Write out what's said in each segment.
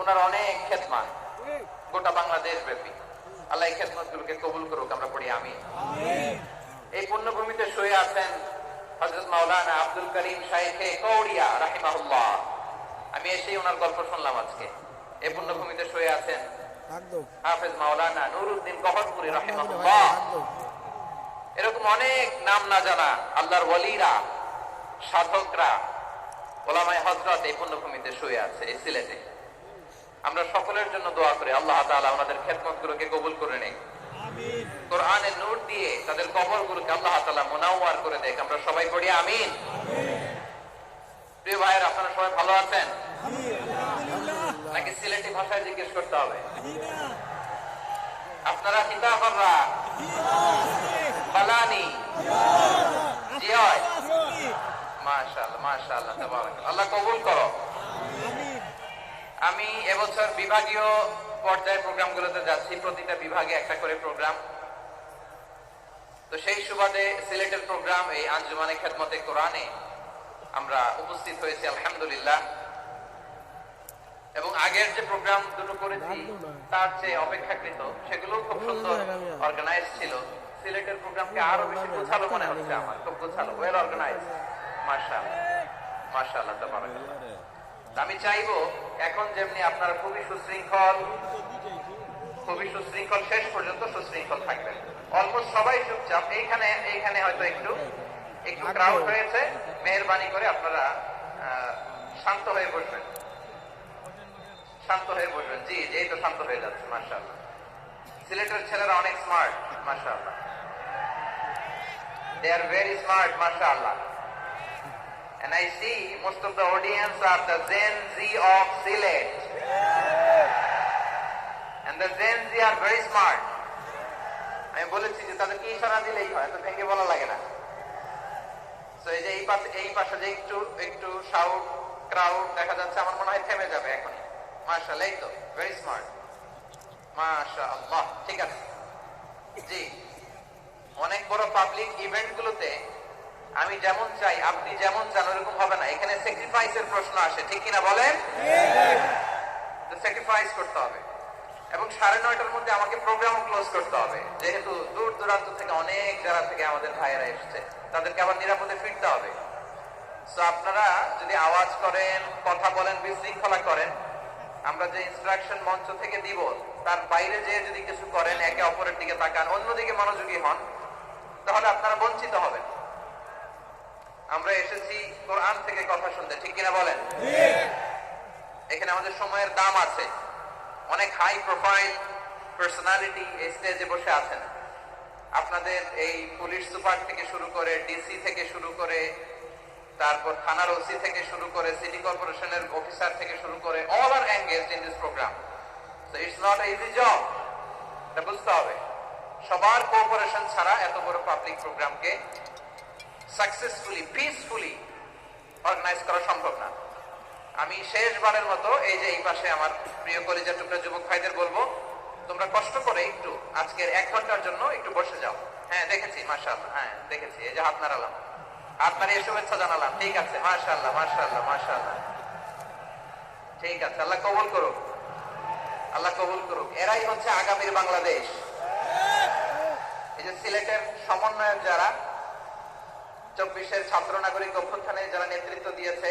ওনার অনেক খেদমা গোটা বাংলাদেশ ব্যাপী। আল্লাহ এই খেদমত গুলোকে কবুল করুক আমরা পড়ি আমি এই পুণ্যভূমিতে শুয়ে আছেন হজরত মাওলানা আব্দুল করিম কৌড়িয়া রাহিমাহুল্লাহ। আমি এসেই ওনার গল্প শুনলাম আজকে। এই পুণ্যভূমিতে শুয়ে আছেন হাফেজ মাওলানা নুরুদ্দিন গহরপুরি রাহিমাহুল্লাহ। এরকম অনেক নাম না জানা আল্লাহর ওয়ালিরা সাধকরা ওলামায় হজরত এই পুণ্যভূমিতে শুয়ে আছে এই সিলেটে। আমরা সকলের জন্য দোয়া করি। আল্লাহ তাআলা ওনাদের খেদমত গুলোকে কবুল করে নেই। কোরআনের নূর দিয়ে তাদের কবর গুলোকে আল্লাহ তাআলা মুনাওয়ার করে দেখ। আমরা সবাই পড়ি আমিন। প্রিয় ভাইয়ের আপনারা সবাই ভালো আছেন? নাকি সিলেটি ভাষায় জিজ্ঞেস করতে হবে? আপনারা কিতাবরা ফালানি জি হয় মাশাআল্লাহ মাশাআল্লাহ তাবারাক আল্লাহ কবুল করো। আমি এবছর বিভাগীয় পর্যায়ে প্রোগ্রামগুলোতে যাচ্ছি। প্রতিটা বিভাগে একটা করে প্রোগ্রাম। তো সেই সুবাদে সিলেটের প্রোগ্রাম এই আঞ্জুমানে খেদমতে কোরআনে আমরা উপস্থিত হয়েছি আলহামদুলিল্লাহ। এবং আগের যে প্রোগ্রাম দুটো করেছি তার চেয়ে অপেক্ষাকৃত সেগুলো খুব সুন্দর অর্গানাইজ ছিল। সিলেটের প্রোগ্রামকে আরও বেশি গোছালো মনে হচ্ছে আমার খুব গোছালো। ওয়েল অর্গানাইজ মার্শাল মার্শাল্লাহ তাবারাকাল্লাহ। আমি চাইব এখন যেমনি আপনারা খুবই সুশৃঙ্খল খুবই সুশৃঙ্খল শেষ পর্যন্ত সুশৃঙ্খল থাকবেন। অলমোস্ট সবাই চুপচাপ এইখানে এইখানে হয়তো একটু একটু ক্রাউড হয়েছে মেহরবানি করে আপনারা শান্ত হয়ে বসবেন। শান্ত হয়ে বসবেন। জি এই তো শান্ত হয়ে যাচ্ছে মাশাআল্লাহ। সিলেটের ছেলেরা অনেক স্মার্ট মাশাআল্লাহ। দে আর ভেরি স্মার্ট মাশাআল্লাহ। And I see most of the audience are the Gen Z of Silet. And the Gen Z are very smart. আমি বলেছি যে তাদেরকে ইশারা দিলেই হয় তো ভেঙে বলা লাগে না। তো এই যে এই পাশে এই পাশে যে একটু একটু সাউট ক্রাউড দেখা যাচ্ছে আমার মনে হয় থেমে যাবে এখনই। মাশাআল্লাহ এই তো ভেরি স্মার্ট মাশাআল্লাহ ঠিক আছে। জি। অনেক বড় পাবলিক ইভেন্ট গুলোতে আমি যেমন চাই, আপনি যেমন চান, ওরকম হবে না। এখানে স্যাক্রিফাইসের প্রশ্ন আসে, ঠিক কিনা বলেন? স্যাক্রিফাইস করতে হবে। এবং সাড়ে নয়টার মধ্যে আমাকে প্রোগ্রাম ক্লোজ করতে হবে। যেহেতু দূর দূরান্ত থেকে অনেক জায়গা থেকে আমাদের ভাইয়েরা এসেছে, তাদেরকে আবার নিরাপদে ফিরতে হবে। তো আপনারা যদি আওয়াজ করেন, কথা বলেন, বিশৃঙ্খলা করেন, আমরা যে ইনস্ট্রাকশন মঞ্চ থেকে দিব, তার বাইরে যে যদি কিছু করেন, একে অপরের দিকে তাকান, অন্যদিকে মনোযোগী হন, তাহলে আপনারা বঞ্চিত হবেন। আমরা এসেছি কোরআন থেকে কথা শুনতে ঠিক কিনা বলেন? এখানে আমাদের সময়ের দাম আছে। অনেক হাই প্রোফাইল পার্সোনালিটি এই স্টেজে বসে আছেন। আপনাদের এই পুলিশ সুপার থেকে শুরু করে ডিসি থেকে শুরু করে তারপর থানার ওসি থেকে শুরু করে সিটি কর্পোরেশনের অফিসার থেকে শুরু করে all are engage in this program so it's not easy job এটা বুঝতে হবে। সবার কোঅপারেশন ছাড়া এত বড় পাবলিক প্রোগ্রামকে সাকসেসফুলি পিসফুলি অর্গানাইজ করা সম্ভব না। আমি শেষবারের মতো এই যে এই পাশে আমার প্রিয় কলেজের টুকরা যুবক ভাইদের বলব, তোমরা কষ্ট করে একটু আজকের এক ঘণ্টার জন্য একটু বসে যাও। হ্যাঁ দেখেছি, মাশাআল্লাহ হ্যাঁ দেখেছি, এই যে হাত নাড়ালাম। হাত নাড়িয়ে শুভেচ্ছা জানালাম, ঠিক আছে, মাশাআল্লাহ মাশাআল্লাহ মাশাআল্লাহ। ঠিক আছে, আল্লাহ কবুল করুক। আল্লাহ কবুল করুক। এরাই হচ্ছে আগামীর বাংলাদেশ। এই যে সিলেটের সমন্বয়ক যারা চব্বিশের ছাত্র নাগরিক অভ্যুত্থানে যারা নেতৃত্ব দিয়েছে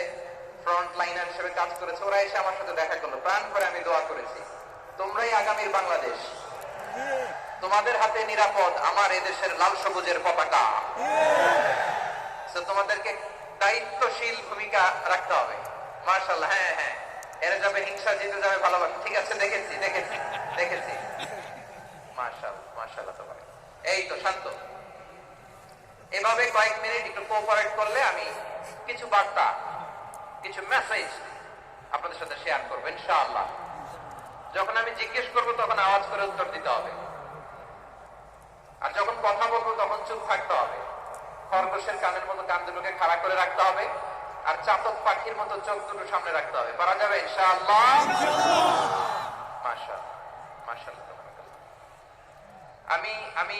ফ্রন্ট লাইনার হিসেবে কাজ করেছে, ওরা এসে আমার সাথে দেখা করল। প্রাণ করে আমি দোয়া করেছি। তোমরাই আগামীর বাংলাদেশ। তোমাদের হাতে নিরাপদ আমার এদেশের লাল সবুজের পতাকা। তোমাদেরকে দায়িত্বশীল ভূমিকা রাখতে হবে। মার্শাল হ্যাঁ হ্যাঁ। এরা যাবে হিংসা, জিতে যাবে ভালোবাসা। ঠিক আছে, দেখেছি দেখেছি দেখেছি। মার্শাল তোমার এই তো, শান্ত। এভাবে কয়েক মিনিট একটু কোঅপারেট করলে আমি কিছু বার্তা, কিছু মেসেজ আপনাদের সাথে শেয়ার করব, ইনশাআল্লাহ। যখন আমি জিজ্ঞেস করব, তখন আওয়াজ করে উত্তর দিতে হবে। আর যখন কথা বলব, তখন চুপ থাকতে হবে। খরগোশের কানের মতো কান দুটোকে খাড়া করে রাখতে হবে, আর চাতক পাখির মতো চোখ দুটো সামনে রাখতে হবে। পারা যাবে, ইনশাআল্লাহ? আমি আমি